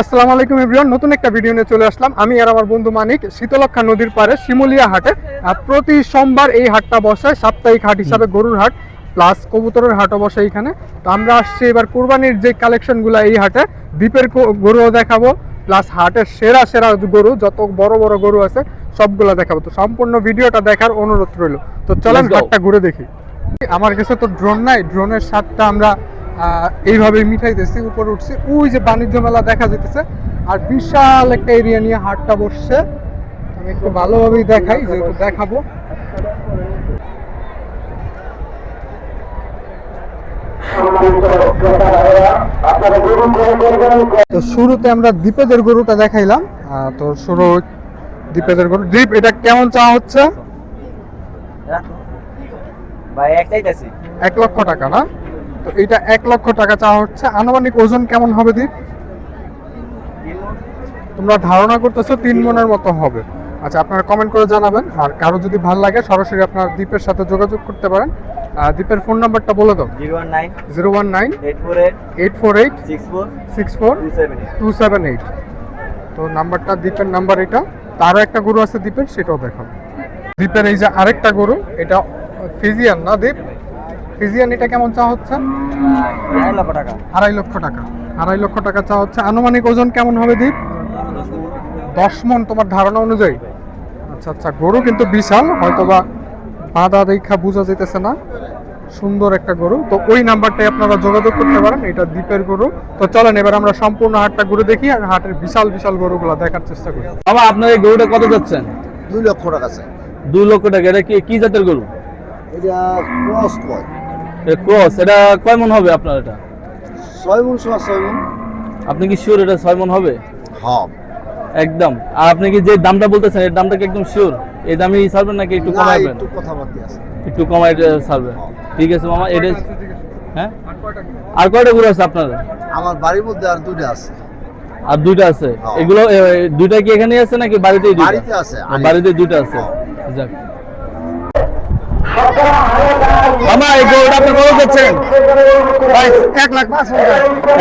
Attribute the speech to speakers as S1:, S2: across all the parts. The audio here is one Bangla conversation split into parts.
S1: আসসালামু আলাইকুম এভরিওয়ান নতুন একটা ভিডিও নিয়ে চলে আসলাম। আমি আর আমার বন্ধু মানিক শীতলক্ষা নদীর পাড়ে শিমুলিয়া হাটে। প্রতি সোমবার এই হাটটা বসে সাপ্তাহিক হাট হিসাবে গরুর হাট প্লাস কবুতরের হাটও বসে এখানে। তো আমরা আসছি এবার কুরবানির যে কালেকশনগুলো এই হাটে দ্বীপের গরুও দেখাবো প্লাস হাটের সেরা সেরা গরু যত বড় বড় গরু আছে সবগুলো দেখাবো। তো সম্পূর্ণ ভিডিওটা দেখার অনুরোধ রইল। তো চলেন. হাটটা ঘুরে দেখি। আমার কাছে তো ড্রোন নাই ড্রোনের স্বাদটা আমরা এইভাবে মিঠাইতেছি উপরে উঠছি। ওই যে বাণিজ্য মেলা দেখা যেতেছে আর বিশাল একটা এরিয়া নিয়ে হাটটা বসছে। আমি একটু ভালোভাবেই দেখাই যেহেতু দেখাবো। তো শুরুতে আমরা দ্বীপেদের গরুটা দেখাইলাম। তো শুরু দ্বীপেদের গরু। দ্বীপ এটা কেমন চা হচ্ছে? এক লক্ষ টাকা না? তো এটা এক লক্ষ টাকা চাওয়া হচ্ছে। আনুমানিক ওজন কেমন হবে দ্বীপ তোমরা ধারণা করতেছো তিন মনের মতো হবে। আচ্ছা আপনারা কমেন্ট করে জানাবেন। আর কারও যদি ভালো লাগে সরাসরি আপনার দ্বীপের সাথে যোগাযোগ করতে পারেন। আহ, দ্বীপের ফোন নাম্বারটা বলে দাও।
S2: Zero one nine
S1: zero one nine
S2: eight four eight six four
S1: six
S2: two seven
S1: eight. তো নাম্বারটা দ্বীপের নাম্বার এটা। তারও একটা গরু আছে দ্বীপের সেটাও দেখাবো দ্বীপের এই যে আরেকটা গরু এটা ফিজিয়ান না দ্বীপ ফিজিয়ান এটা কেমন চা হচ্ছে?
S2: আড়াই লক্ষ টাকা।
S1: আড়াই লক্ষ টাকা। আড়াই লক্ষ টাকা চা হচ্ছে। আনুমানিক ওজন কেমন হবে দ্বীপ দশ মন তোমার ধারণা অনুযায়ী। আচ্ছা আচ্ছা গরু কিন্তু বিশাল হয়তোবা বাঁধা দেখা বোঝা যেতেছে না। সুন্দর একটা গরু। তো ওই নাম্বারটাই আপনারা যোগাযোগ করতে পারেন এটা দ্বীপের গরু। তো চলেন এবার আমরা সম্পূর্ণ হাটটা ঘুরে দেখি আর হাটের বিশাল বিশাল গরুগুলো দেখার চেষ্টা করি।
S3: বাবা আপনার এই গরুটা কত যাচ্ছেন?
S4: দুই লক্ষ টাকা চাই
S3: দুই লক্ষ টাকা এটা কি কি জাতের গরু?
S4: এটা ক্রস কয়।
S3: ক্রস এটা কয় মন হবে আপনার এটা?
S4: ছয় মন সোয়া ছয় মন।
S3: আপনি কি শিওর এটা ছয় মন হবে?
S4: হব
S3: একদম। আর আপনি কি যে দামটা বলতেছেন এর দামটা কি একদম শিওর এই দামই ছাড়বেন নাকি একটু কমাবেন?
S4: একটু কথাবার্তা আছে।
S3: একটু কমাই ছাড়বে। ঠিক আছে মামা এটা হ্যাঁ? আর কয়টা গরু আছে আপনার?
S4: আমার বাড়ির মধ্যে আর দুইটা আছে।
S3: আর দুইটা আছে?
S4: হ্যাঁ।
S3: এগুলো দুইটা কি এখানেই আছে নাকি বাড়িতেই
S4: বাড়িতে আছে,
S3: বাড়িতে দুইটা আছে। যাক। মামা এই গরুটা আপনি কত যাচ্ছেন
S1: এক লাখ পাঁচ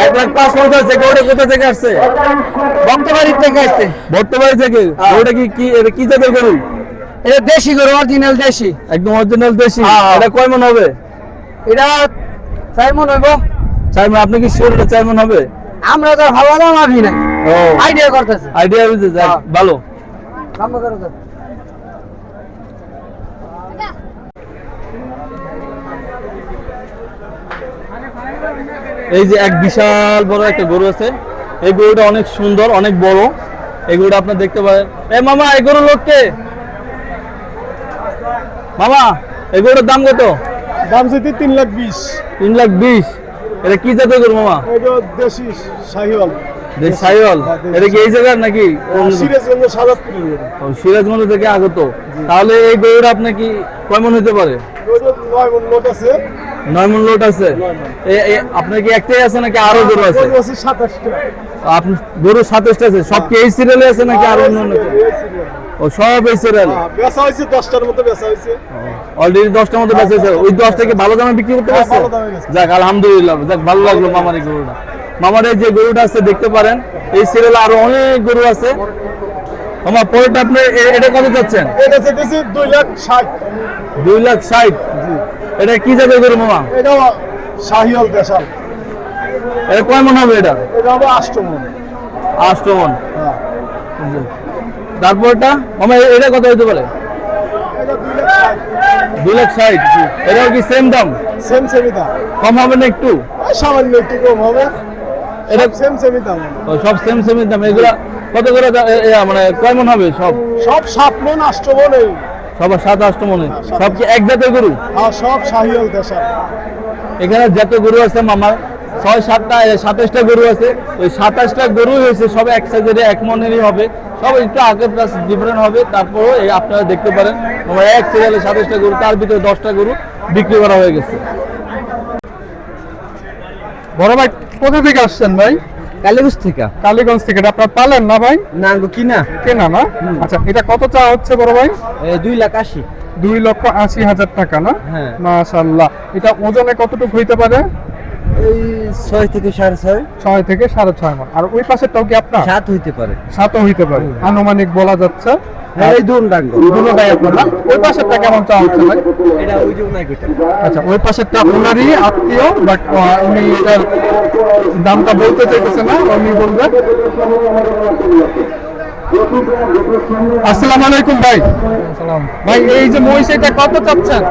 S3: এক লাখ পাঁচ আছে গরুটা কোথা থেকে আসছে?
S1: থেকে আসছে।
S3: থেকে? গরুটা কি কি এটা কি জাতের গরু?
S1: এটা দেশি গরু অরিজিনাল দেশি।
S3: একদম অরিজিনাল দেশি।
S1: হ্যাঁ।
S3: এটা কয় মন হবে?
S1: এটা চাই মন হইব।
S3: চার মন আপনি কি শিওর এটা চার মন হবে?
S1: আমরা তো ভালো দাম আভি
S3: ও।
S1: আইডিয়া করতেছি।
S3: আইডিয়া
S1: হ্যাঁ।
S3: ভালো। এই যে এক বিশাল বড় একটা গরু আছে। এই গরুটা অনেক সুন্দর অনেক বড়। এই গরুটা আপনার দেখতে পারেন। এ মামা এই গরুর লোককে মামা এই গরুটার দাম কত?
S5: দাম চাইতে তিন লাখ বিশ।
S3: তিন লাখ বিশ। এটা কি জাতের গরু মামা?
S5: এটা দেশি শাহিওয়াল।
S3: সাইওয়াল?
S5: হ্যাঁ,
S3: এটা কি এই জায়গার নাকি?
S5: সিরাজগঞ্জ সাজাদপুরের এটা।
S3: সিরাজগঞ্জ থেকে আগত। তাহলে এই গরুটা কি কয় মন হতে পারে?
S5: নয় মন লোট আছে।
S3: নয় মন লোট আছে? এ- এ- আপনার কি একটাই আছে নাকি আরও গরু আছে?
S5: গরু সাতাশটা।
S3: আপনি গরু সাতাশটা আছে? সব কি এই সিরিয়ালে আছে নাকি আরও অন্য। ও সব এই সিরিয়ালে
S5: হ্যাঁ, বেচা হয়েছে দশটার মতো বেচা হয়েছে।
S3: অলরেডি দশটার মতো ওই দশটা কি ভালো দামে বিক্রি করতে
S5: হ্যাঁ,
S3: পারছে। যাক আলহামদুলিল্লাহ যাক ভালো লাগল মামার এই গরুটা। মামার এই যে গরুটা আছে দেখতে পারেন। এই সিরিয়ালে আরও অনেক গরু আছে। আমার পরেরটা আপনি এটা কত চাচ্ছেন?
S5: এটা চাইতেছি দুই লাখ ষাট।
S3: দুই লাখ ষাট? এটা কি গরু মামা?
S5: এটাও শাহিওয়াল দেশাল।
S3: এটা কয় মন হবে এটা?
S5: এটা হবে আষ্টমন
S3: আষ্ট মন।
S5: হ্যাঁ।
S3: তারপরটা? মামা এটা কত হতে পারে?
S5: দুই লাখ ষাট।
S3: এটাও কি সেম দাম?
S5: সেম সেমি দাম।
S3: কম হবে না একটু?
S5: সামান্য একটু কম হবে। এটা
S3: এটা-
S5: সেম সেমি দাম।
S3: সব সেম সেম দাম। এগুলা কত করে মানে কয় মন হবে সব?
S5: সব সাত মন আষ্টমন এই।
S3: সব সাত আষ্ট মনে
S5: সাত
S3: সব কি এক জাতের গরু?
S5: আর সব শাহিওয়াল দেশাল।
S3: এখানে যত গরু আছে মামার ছয় সাতটা সাতাশটা গরু আছে। ওই সাতাশটা গরু হয়েছে সব এক সাইজের এক মনেরই হবে। সব একটু আগে প্লাস ডিফারেন্ট হবে। তারপরও এই আপনারা দেখতে পারেন আমার এক সিরিয়ালে সাতাশটা গরু তার ভিতরে দশটা গরু বিক্রি করা হয়ে গেছে।
S1: বড় ভাই কোথা থেকে আসছেন ভাই?
S2: কালীগঞ্জ থেকে।
S1: কালীগঞ্জ থেকে। আপনার পালেন না ভাই?
S2: না কিনা।
S1: কেনা না? আচ্ছা এটা কত চা হচ্ছে বড় ভাই?
S2: দুই লাখ আশি।
S1: দুই লক্ষ আশি হাজার টাকা না?
S2: হ্যাঁ।
S1: মাশাল্লাহ। এটা ওজনে কতটুকু হইতে পারে?
S2: এই ছয় থেকে সাড়ে ছয়।
S1: ছয় থেকে সাড়ে ছয় মন আর ওই পাশেরটাও কি আপনার?
S2: সাত হইতে পারে।
S1: সাতও হইতে পারে। আনুমানিক বলা যাচ্ছে।
S2: হ্যাঁ এই দুন ডাঙ্গ
S1: দুটোটাই আপনার না? ওই পাশেরটা কেমন চাওয়া হচ্ছে ভাই?
S2: এটা ওই যে নাই কইটা।
S1: আচ্ছা ওই পাশেরটা ওনারই আত্মীয় বাট উনি এটার দামটা বলতে চাইতেছে না উনি বলবে আসসালামু আলাইকুম ভাই। ভাই এই যে মহিষ এটা কত চাচ্ছেন?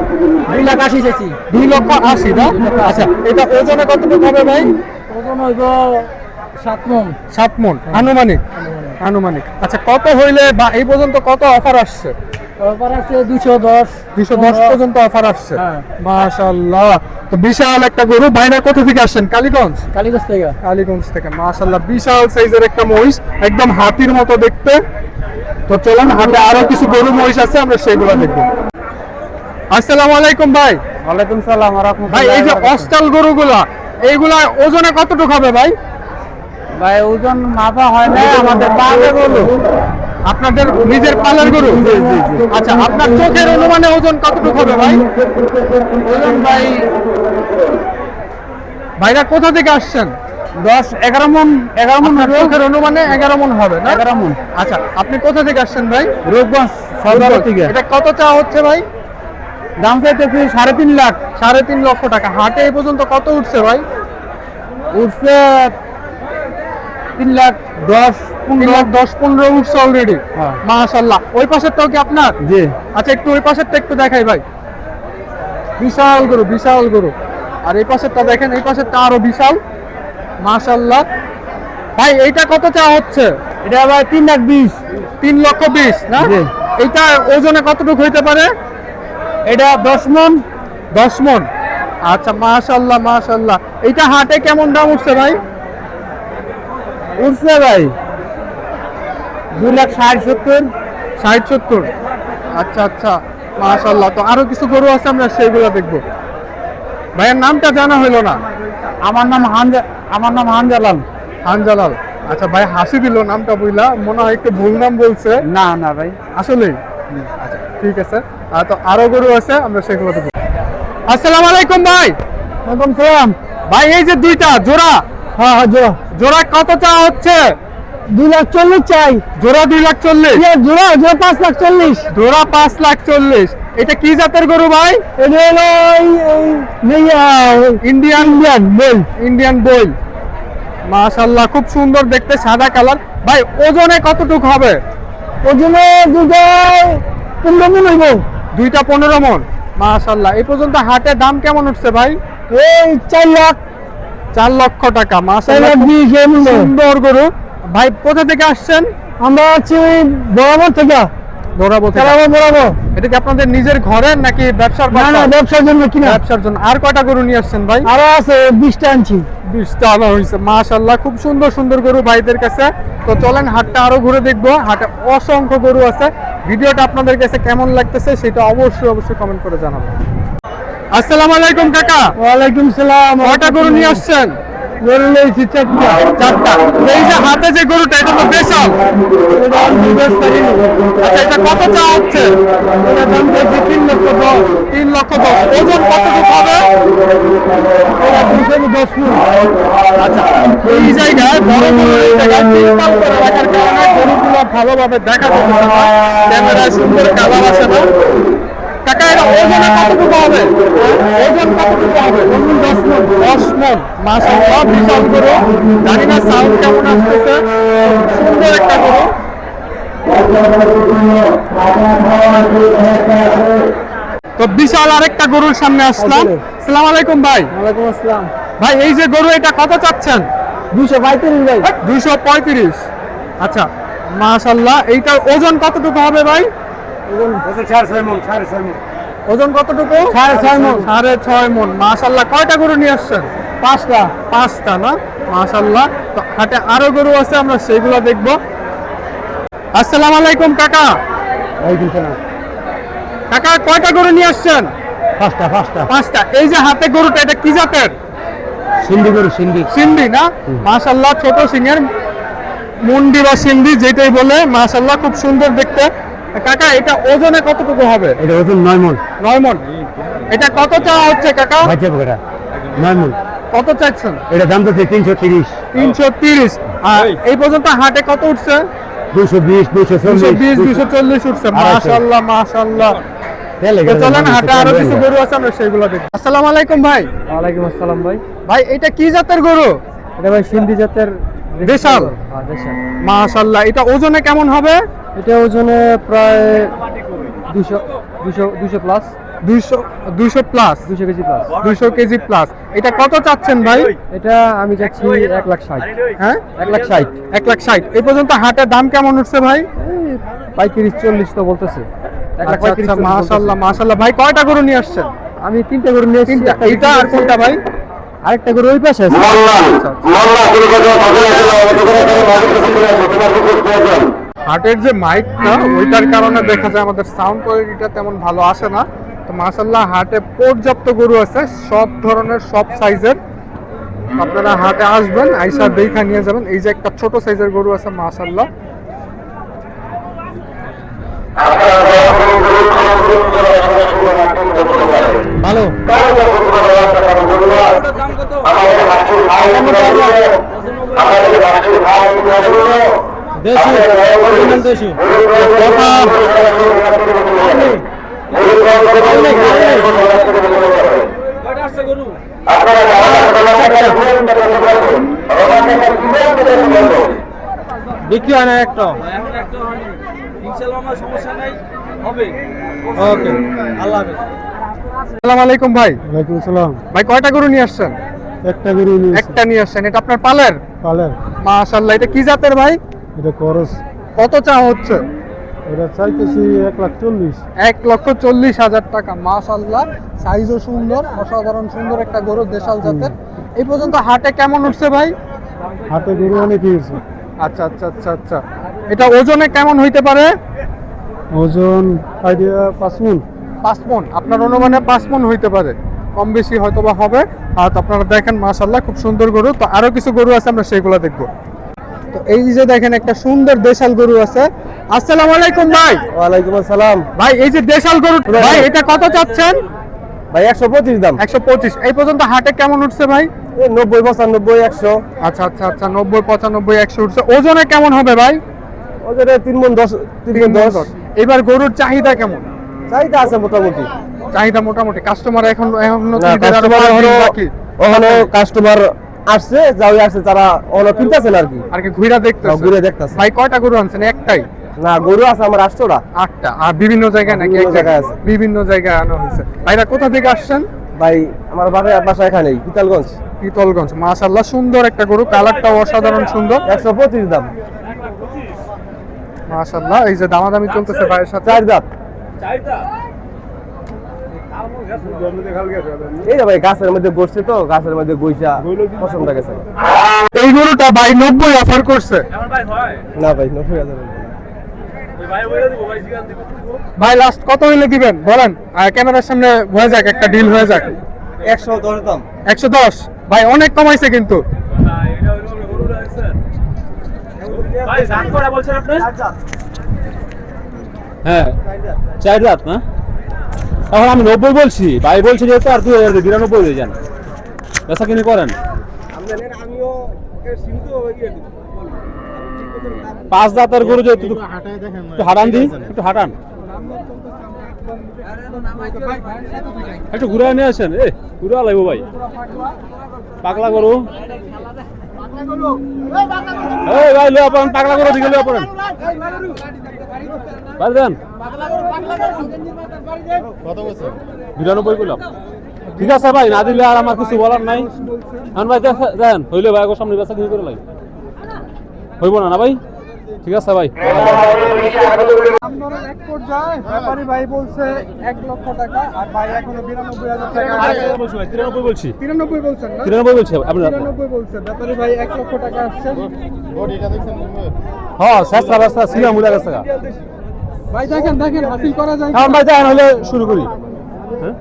S2: দুই লাখ আশি চাইছি।
S1: দুই লক্ষ আশি না? আচ্ছা এটা ওজনে কতটুকু হবে ভাই?
S2: ওজন হইব সাত মন।
S1: সাত মন। আনুমানিক। আনুমানিক। আচ্ছা কত হইলে বা এই পর্যন্ত কত অফার আসছে?
S2: তারপর আছে দুশো। দশ
S1: দুশো দশ পর্যন্ত অফার আসছে।
S2: হ্যাঁ।
S1: তো বিশাল একটা গরু বাইনা কোথা থেকে আসছেন? কালীগঞ্জ?
S2: কালীগঞ্জ থেকে।
S1: কালীগঞ্জ থেকে মাশাল্লাহ বিশাল সাইজের একটা মহিষ একদম হাতির মতো দেখতে। তো চলুন হাতে আরও কিছু গরু মহিষ আছে আমরা সেগুলো দেখব। আসসালামু আলাইকুম ভাই।
S2: ওয়ালাইকুম সালাম
S1: ভাই এই যে অস্টাল গরুগুলা এইগুলা ওজনে কতটুকু হবে ভাই?
S2: ভাই ওজন মাপা হয় না আমাদের পাবে বলো
S1: আপনাদের নিজের পালার গরু? আচ্ছা আপনার চোখের অনুমানে ওজন কতটুকু হবে ভাই?
S2: ওজন ভাই
S1: ভাইরা কোথা থেকে আসছেন?
S2: দশ এগারো মন এগারো মন
S1: চোখের অনুমানে এগারো মন হবে না?
S2: এগারো মন।
S1: আচ্ছা আপনি কোথা থেকে আসছেন ভাই?
S2: রূপগঞ্জ। থেকে।
S1: এটা কত চা হচ্ছে ভাই?
S2: দাম চাইতেছি সাড়ে তিন লাখ।
S1: সাড়ে তিন লক্ষ টাকা। হাটে এই পর্যন্ত কত উঠছে ভাই?
S2: উঠছে তিন লাখ দশ।
S1: দশ পনেরো উঠছে অলরেডি
S2: হ্যাঁ।
S1: মাশাল্লাহ ওই পাশেরটাও কি আপনার?
S2: জি।
S1: আচ্ছা একটু ওই পাশেরটা একটু দেখাই ভাই। বিশাল গরু বিশাল গরু। আর এই পাশেরটা দেখেন এই পাশেরটা আরও বিশাল। মাশাল্লাহ ভাই এইটা কত চাওয়া হচ্ছে?
S2: এটা ভাই তিন লাখ বিশ।
S1: তিন লক্ষ বিশ না। এইটা ওজনে কতটুকু হইতে পারে?
S2: এটা দশ মন।
S1: দশ মন। আচ্ছা মাশাল্লাহ মাশাল্লাহ এইটা হাটে কেমন দাম উঠছে ভাই?
S2: উঠছে ভাই। দুই লাখ ষাট সত্তর
S1: ষাট সত্তর। আচ্ছা আচ্ছা মাশাল্লাহ তো আরও কিছু গরু আছে আমরা সেইগুলো দেখব। ভাইয়ের নামটা জানা হইল না?
S2: আমার নাম হানজা আমার নাম হানজালাল।
S1: হানজালাল। আচ্ছা ভাই হাসি দিল নামটা বুঝলা মনে হয় একটু ভুল নাম বলছে।
S2: না না ভাই।
S1: আসলে আচ্ছা ঠিক আছে। আর তো আরও গরু আছে আমরা সেগুলো দেখব। আসসালামু আলাইকুম ভাই।
S2: ওয়ালাইকুম সালাম।
S1: ভাই এই যে দুইটা জোড়া।
S2: হ্যাঁ হ্যাঁ জোড়া।
S1: জোড়া কত চাওয়া হচ্ছে?
S2: দুই লাখ চল্লিশ চাই।
S1: জোড়া দুই লাখ চল্লিশ?
S2: জোড়া জোড়া পাঁচ লাখ চল্লিশ।
S1: জোড়া পাঁচ লাখ চল্লিশ। এটা কি জাতের গরু ভাই? ইন্ডিয়ান ইন্ডিয়ান বই ইন্ডিয়ান বই মাশাল্লাহ খুব সুন্দর দেখতে সাদা কালার। ভাই ওজনে কতটুকু হবে?
S2: ওজনে দুটো পনেরো মন হইব।
S1: দুইটা পনেরো মন। মাশাল্লাহ এই পর্যন্ত হাটে দাম কেমন উঠছে ভাই?
S2: এই চার লাখ।
S1: চার লক্ষ টাকা মাশাল্লাহ। সুন্দর গরু। ভাই কোথা থেকে আসছেন?
S2: আমরা আছি বরাবর থেকে। বরাবর বরাবর
S1: এটা কি আপনাদের নিজের ঘরের নাকি ব্যবসার
S2: না না ব্যবসার জন্য কিনা?
S1: ব্যবসার জন্য। আর কয়টা গরু নিয়ে আসছেন ভাই?
S2: আরও আছে বিশটা আনছি।
S1: বিশটা আনা হয়েছে মাশাল্লাহ খুব সুন্দর সুন্দর গরু ভাইদের কাছে। তো চলেন হাটটা আরও ঘুরে দেখব। হাটে অসংখ্য গরু আছে। ভিডিওটা আপনাদের কাছে কেমন লাগতেছে সেটা অবশ্যই অবশ্যই কমেন্ট করে জানাবেন। আসসালামু আলাইকুম কাকা।
S2: ওয়ালাইকুম সালাম।
S1: কয়টা গরু নিয়ে আসছেন?
S2: গরু চারটা।
S1: চারটা। এই যে হাতে যে গরুটা, এটা তো বেশাল।
S2: বেশ
S1: আচ্ছা এটা কত চা হচ্ছে?
S2: এটা দাম তিন লক্ষ দশ,
S1: তিন লক্ষ দশ। ওজন কতটুকু হবে? আচ্ছা ভালোভাবে দেখা না। ক্যামেরায় সুন্দর কালার আসে না। কাকা এটা ওজনে কতটুকু হবে? ওজন কতটুকু হবে? দশ মন। দশ মন মাসাল্লাহ বিশাল গরু জানি না সাউন্ড কেমন আসতেছে। সুন্দর একটা গরু। তো বিশাল আরেকটা গরুর সামনে আসলাম। সালাম আলাইকুম ভাই।
S2: ওয়ালাইকুম আসসালাম।
S1: ভাই এই যে গরু এটা কত চাচ্ছেন?
S2: দুশো পঁয়ত্রিশ ভাই।
S1: দুইশো পঁয়ত্রিশ। আচ্ছা মাশাল্লাহ এইটার ওজন কতটুকু হবে ভাই?
S2: মন
S1: ওজন কতটুকু?
S2: সাড়ে ছয় মণ।
S1: সাড়ে ছয় মন মাশাল্লাহ কয়টা গরু নিয়ে আসছেন?
S2: পাঁচটা।
S1: পাঁচটা না? মাশাল্লাহ তো হাটে আরও গরু আছে আমরা সেগুলো দেখব। আসসালামু আলাইকুম কাকা। কাকা কয়টা গরু নিয়ে আসছেন?
S2: পাঁচটা পাঁচটা।
S1: পাঁচটা। এই যে হাতে গরুটা এটা কি জাতের?
S2: সিন্ধি গরু সিন্ধি।
S1: সিন্ধি না? মাশাল্লাহ ছোট সিংয়ের মুন্ডি বা সিন্ধি যেটাই বলে মাশাল্লাহ খুব সুন্দর দেখতে। কাকা এটা ওজনে কতটুকু হবে?
S2: এটা ওজন নয় মন।
S1: নয় মন। এটা কত চাওয়া হচ্ছে কাকা?
S2: বাচ্চা নয় মন।
S1: কত চাচ্ছেন?
S3: এটা দাম তো তিনশো তিরিশ।
S1: তিনশো তিরিশ। আর এই। পর্যন্ত হাটে কত উঠছে?
S3: দুশো বিশ দুশো
S1: দুশো বিশ দুশো চল্লিশ উঠছে। মাশাল্লাহ মাশাল্লাহ চলেন হাটে আরও কিছু গরু আছে আমরা সেইগুলো দেখি। আসসালামু আলাইকুম ভাই।
S2: ওয়ালাইকুম আসসালাম ভাই।
S1: ভাই এটা কি জাতের গরু?
S2: এটা ভাই সিন্ধি জাতের
S1: দেশাল।
S2: হ্যাঁ
S1: মাশাল্লাহ এটা ওজনে কেমন হবে?
S2: এটা ওজনে প্রায় দুশো দুশো দুশো প্লাস
S1: দুইশো দুইশো প্লাস
S2: দুশো কেজি প্লাস
S1: দুইশো কেজি প্লাস এটা কত চাচ্ছেন ভাই?
S2: এটা আমি যাচ্ছি এক লাখ ষাট।
S1: হ্যাঁ?
S2: এক লাখ ষাট।
S1: এক লাখ ষাট। এই পর্যন্ত হাটের দাম কেমন উঠছে ভাই?
S2: পঁয়ত্রিশ চল্লিশ তো বলতেছে।
S1: আচ্ছা আচ্ছা
S2: চল্লিশ
S1: মাশাল্লাহ মাশাল্লাহ ভাই কয়টা গরু নিয়ে আসছেন?
S2: আমি তিনটে গরু নিয়েছি
S1: তিনটা। এইটা আর কোনটা ভাই?
S2: আরেকটা গরু ওই পাশে আছে।
S1: হাটের যে মাইকটা ওইটার কারণে দেখা যায় আমাদের সাউন্ড কোয়ালিটিটা তেমন ভালো আসে না। তো মাশাল্লাহ হাটে পর্যাপ্ত গরু আছে সব ধরনের সব সাইজের। আপনারা হাটে আসবেন আইসা দেখা নিয়ে যাবেন। এই যে একটা ছোট সাইজের গরু আছে মাশাল্লাহ
S2: ভালো। দেশি বিক্রি হয় না একটা। ওকে আল্লাহ
S1: আসসালামু আলাইকুম ভাই।
S5: ওয়ালাইকুম সালাম
S1: ভাই কয়টা গরু নিয়ে আসছেন?
S5: একটা গরু নিয়ে
S1: একটা নিয়ে আসছেন এটা আপনার পালের?
S5: পালের।
S1: মাশাল্লাহ এটা কি জাতের ভাই?
S5: এটা করস
S1: কত চা হচ্ছে?
S5: এটা চাইতেছি এক লাখ চল্লিশ।
S1: এক লক্ষ চল্লিশ হাজার টাকা। মাশাল্লাহ সাইজও সুন্দর অসাধারণ সুন্দর একটা গরু দেশাল জাতের। এই পর্যন্ত হাটে কেমন উঠছে ভাই?
S5: হাতে গরু অনেক হয়েছে।
S1: আচ্ছা আচ্ছা আচ্ছা আচ্ছা। এটা ওজনে কেমন হইতে পারে?
S5: ওজন আইডিয়া পাঁচ মন।
S1: পাঁচ মন। আপনার অনুমানে পাঁচ মন হইতে পারে। কম বেশি হয়তো বা হবে। আর আপনারা দেখেন মাশাল্লাহ খুব সুন্দর গরু। তো আরও কিছু গরু আছে আমরা সেইগুলো দেখব। তো এই যে দেখেন একটা সুন্দর দেশাল গরু আছে। আসসালামু আলাইকুম ভাই।
S2: ওয়ালাইকুম আসসালাম।
S1: ভাই এই যে দেশাল গরু ভাই এটা কত চাচ্ছেন?
S2: ভাই একশো পঁচিশ দাম।
S1: একশো পঁচিশ। এই পর্যন্ত হাটে কেমন উঠছে ভাই?
S2: নব্বই পঁচানব্বই একশো।
S1: আচ্ছা আচ্ছা আচ্ছা নব্বই পঁচানব্বই একশো উঠছে। ওজনে কেমন হবে ভাই?
S2: ওদের তিন মন দশ তিন মন দশ।
S1: এবার গরুর চাহিদা কেমন?
S2: চাহিদা আছে মোটামুটি।
S1: চাহিদা মোটামুটি। কাস্টমার এখন এখনও
S2: হলো- কাস্টমার আসছে যাই আসছে তারা ওখানে কিনতেছেন আর কি।
S1: আর কি ঘুরে দেখতে
S2: হ্যাঁ, ঘুরে দেখতাছে।
S1: ভাই কয়টা গরু আনছেন? একটাই?
S2: না গরু আছে আমার আটশোটা।
S1: আটটা। আর বিভিন্ন জায়গায় নাকি
S2: বিভিন্ন
S1: এক
S2: জায়গায়? আছে।
S1: বিভিন্ন জায়গায় আনা হয়েছে। ভাইরা কোথা থেকে আসছেন?
S2: ভাই আমার বাড়ি বাসা এখানেই পিতালগঞ্জ।
S1: পিতলগঞ্জ। মাশাল্লাহ সুন্দর একটা গরু। কালারটাও অসাধারণ সুন্দর।
S2: একশো পঁচিশ দাম।
S1: মাশাল্লাহ এই যে দামাদামি চলতেছে ভাইয়ের সাথে।
S2: চার দাঁত? এই ভাই গাছের মধ্যে বসছে তো গাছের মধ্যে বইসা পছন্দ গেছে
S1: এই গরুটা ভাই নব্বই অফার করছে।
S2: না ভাই নব্বই হাজার
S1: ভাই লাস্ট কত হইলে দিবেন? বলেন। ক্যামেরার সামনে হয়ে যাক একটা ডিল হয়ে যাক।
S2: একশো দশ দাম।
S1: একশো দশ। ভাই অনেক কমাইছে কিন্তু।
S6: হ্যাঁ চার রাত না? এখন আমি নব্বই বলছি ভাই বলছি যেহেতু আর দুই হাজার বিরানব্বই হয়ে যান বেচা কিনি করেন। পাঁচ দাঁতের গরু যেহেতু একটু হাঁটান দি একটু হাঁটান। একটু ঘুরে নিয়ে আসেন। এ ঘুরে লাগবো ভাই। পাগলা গরু। এই ভাই লিয়া পড়েন পাগলা গরু দিকে লিয়া পড়েন বিরানব্বই করলাম ঠিক আছে ভাই না দিলে আর আমার কিছু বলার নাই। এখন ভাই দেখ- দেন হইলে ভাই আগের সামনে বেচা কিছু করে লাই হইব না না ভাই? ঠিক আছে ভাই।
S1: ভাই বলছে এক লক্ষ টাকা আর ভাই এখনও বিরানব্বই হাজার টাকা
S6: তিরানব্বই বলছি
S1: তিরানব্বই বলছেন
S6: তিরানব্বই বলছি
S1: তিরানব্বই বলছে ব্যাপারী ভাই এক লক্ষ টাকা আসছে
S6: হ্যাঁ শেষরা রাস্তা সিনা মুলা গেছে গা।
S1: ভাই দেখেন দেখেন হাসিল করা যায়
S6: হ্যাঁ ভাই দেখেন হলে শুরু করি। হ্যাঁ?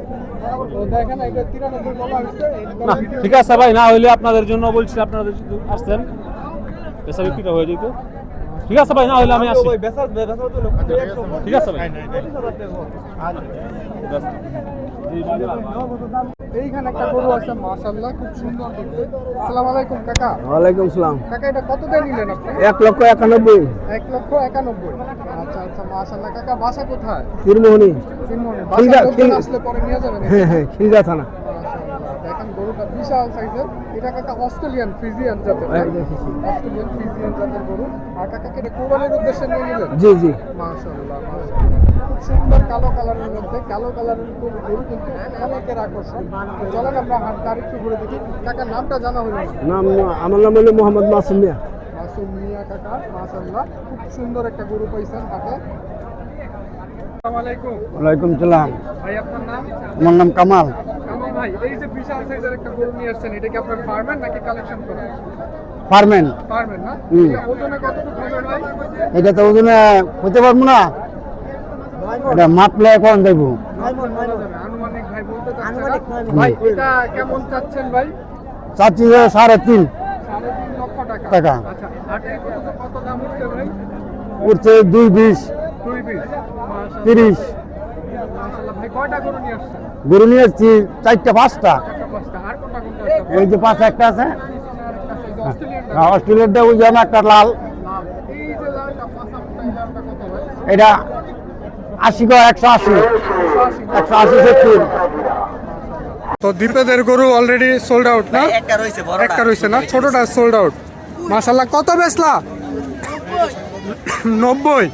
S6: না ঠিক আছে ভাই না হইলে আপনাদের জন্য বলছি আপনাদের যদি আসতেন পেশা বিক্রিটা হয়ে যেত। ঠিক আছে ভাই না হইলে আমি আসি। ঠিক আছে ভাই।
S1: এইখানে একটা গরু আছে মাশাআল্লাহ খুব সুন্দর দেখতে। আসসালামু আলাইকুম কাকা।
S2: ওয়ালাইকুম সালাম।
S1: কাকা এটা কত দিয়ে নিলেন আপনি?
S2: এক লক্ষ একানব্বই।
S1: এক লক্ষ একানব্বই। আচ্ছা আচ্ছা মাশাআল্লাহ। কাকা বাসা কোথায়?
S2: তিরমোহনী।
S1: তিনমনে বাসা আসলে পরে নিয়ে যাবেন?
S2: হ্যাঁ হ্যাঁ খিলগা থানা।
S1: গরুটা বিশাল সাইজের। এটা কাকা অস্ট্রেলিয়ান ফ্রিজিয়ান জাতের
S2: দেখেছি।
S1: অস্ট্রেলিয়ান ফ্রিজিয়ান জাতের গরু। আর কাকাকে কোরবানির উদ্দেশ্যে নিয়ে নিলেন
S2: জি জি।
S1: মাশাআল্লাহ মাশাআল্লাহ। সুন্দর কালো কালারের মধ্যে কালো কালারের গরু কিন্তু অনেকের আকর্ষণ। তো চলেন আমরা হাট আরেকটু ঘুরে দেখি। কাকার নামটা জানা হলো
S2: নাম আমার নাম হলো মোহাম্মদ মাসুম মিয়া।
S1: মাসুম মিয়া কাকা মাশাআল্লাহ। খুব সুন্দর একটা গরু পাইছেন হাতে আসসালামু আলাইকুম।
S2: ওয়ালাইকুম সালাম।
S1: ভাই আপনার নাম?
S2: আমার নাম কামাল।
S1: ভাই এই যে বিশাল সাইজের একটা গরু নিয়ে আসছেন এটা কি আপনার ফার্মের নাকি কালেকশন করেন
S2: পারবেন
S1: ফার্মের না? ওজনে কতটুকু হবে ভাই?
S2: এটা তো ওজনে হতে পারব না। এটা মাপলে
S1: বলা যাবে, আনুমানিক ভাই বলতে চাচ্ছে ভাই এটা কেমন চাচ্ছেন ভাই?
S2: চাচ্ছি সাড়ে তিন
S1: টাকা।
S2: টাকা।
S1: আচ্ছা হাটে কত কত দাম উঠছে
S2: দুই বিশ। তিরিশ।
S1: গরু নিয়ে
S2: এসছি চারটা পাঁচটা।
S1: একটা পাঁচটা। আর কোনটা কোনটা আছে?
S2: এই যে পাশে একটা আছে।
S1: অস্ট্রেলিয়ানটা
S2: হ্যাঁ, অস্ট্রেলিয়ারটা ওই যে একটা লাল? এটা আশি গো একশো আশি। একশো আশি সত্তর।
S1: তো দীপেদের গরু অলরেডি সোল্ড আউট না?
S4: একটা রয়েছে
S1: একটা রয়েছে না? ছোটটা সোল্ড আউট মাশাল্লাহ কত বেচলা? নব্বই।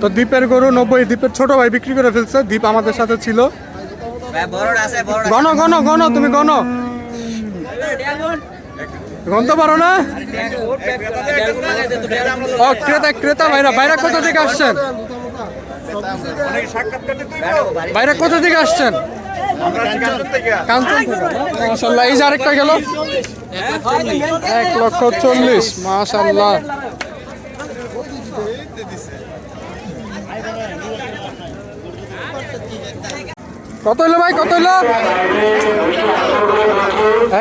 S1: তো দ্বীপের গরু নব্বই দ্বীপের ছোট ভাই বিক্রি করে ফেলছে। দ্বীপ আমাদের সাথে ছিল। গণ গণ গণ তুমি গণ। গণতে পারো না? ও ক্রেতা ক্রেতা ভাইরা বাইরা কোথা থেকে আসছেন? বাইরে কোথা থেকে আসছেন? মাশাল্লাহ এই যে আরেকটা গেল। এক লক্ষ চল্লিশ মাশাল্লাহ কত হলো ভাই? কত হলো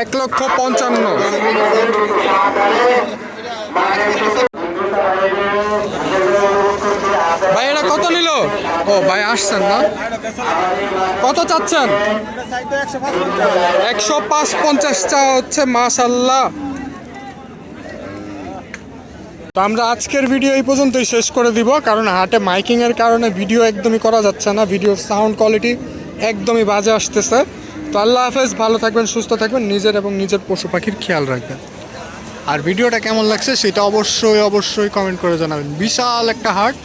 S1: এক লক্ষ পঞ্চান্ন। ভাই, এটা কত নিল? ও, ভাই, আসছেন না? কত চাচ্ছেন? একশো পাঁচ পঞ্চাশ চা হচ্ছে, মাশাল্লাহ। তো আমরা আজকের ভিডিও এই পর্যন্তই শেষ করে দিব, কারণ হাটে মাইকিং এর কারণে ভিডিও একদমই করা যাচ্ছে না, ভিডিওর সাউন্ড কোয়ালিটি একদমই বাজে আসতেছে। তো আল্লাহ হাফেজ, ভালো থাকবেন, সুস্থ থাকবেন, নিজের এবং নিজের পশু পাখির খেয়াল রাখবেন। আর ভিডিওটা কেমন লাগছে সেটা অবশ্যই অবশ্যই কমেন্ট করে জানাবেন। বিশাল একটা হাট